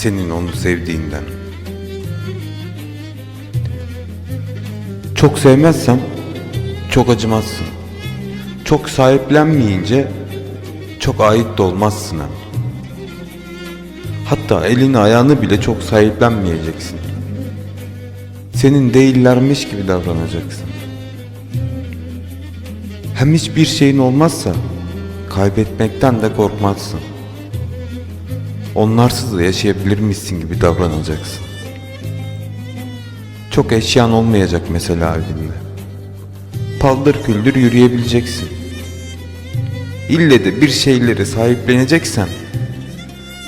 Senin onu sevdiğinden. Çok sevmezsen çok acımazsın. Çok sahiplenmeyince çok ait de olmazsın hem. Hatta elini ayağını bile çok sahiplenmeyeceksin. Senin değillermiş gibi davranacaksın. Hem hiçbir şeyin olmazsa kaybetmekten de korkmazsın. Onlarsız da yaşayabilirmişsin gibi davranacaksın. Çok eşyan olmayacak mesela evinde. Paldır küldür yürüyebileceksin. İlle de bir şeyleri sahipleneceksen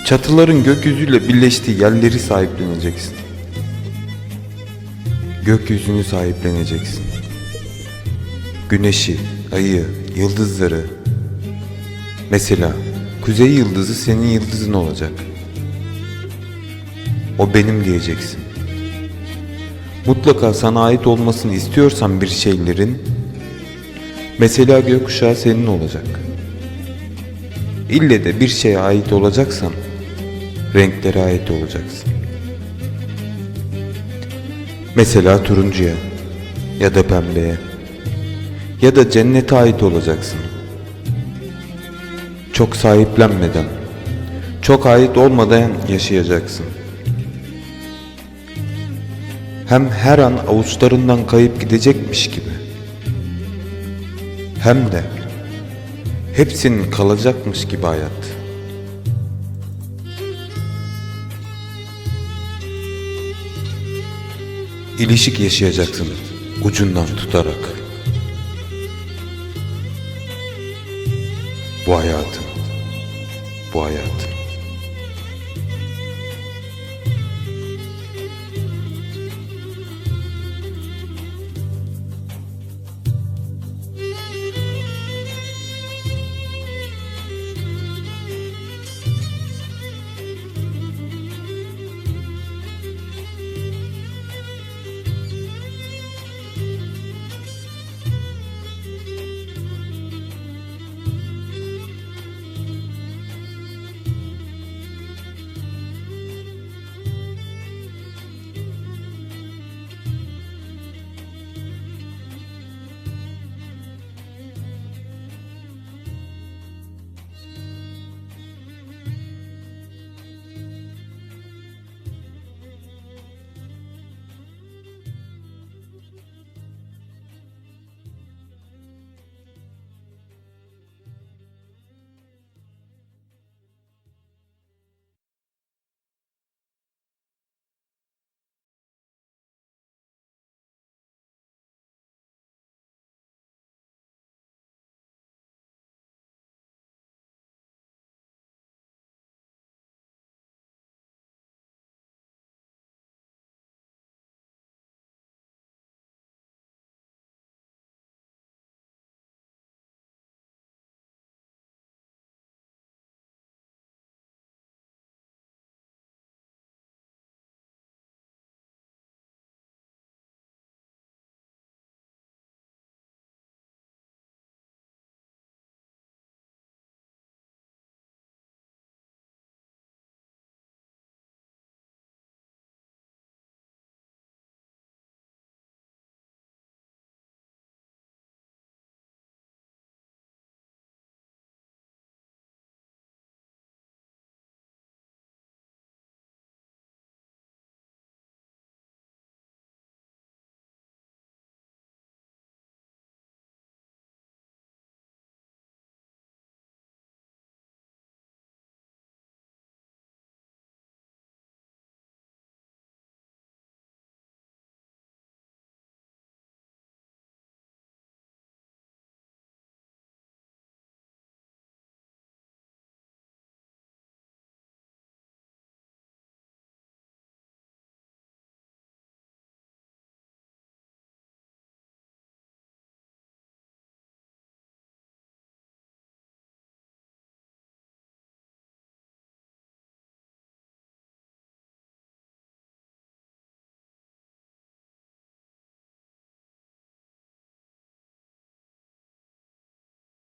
çatıların gökyüzüyle birleştiği yerleri sahipleneceksin. Gökyüzünü sahipleneceksin. Güneşi, ayı, yıldızları. Mesela kuzey yıldızı senin yıldızın olacak. O benim diyeceksin. Mutlaka sana ait olmasını istiyorsan bir şeylerin mesela gökkuşağı senin olacak. İlle de bir şeye ait olacaksan renklere ait olacaksın. Mesela turuncuya ya da pembeye ya da cennete ait olacaksın. Çok sahiplenmeden, çok ait olmadan yaşayacaksın. Hem her an avuçlarından kayıp gidecekmiş gibi. Hem de hepsinin kalacakmış gibi hayat. İlişik yaşayacaksın ucundan tutarak. Bu hayatın, bu hayatın.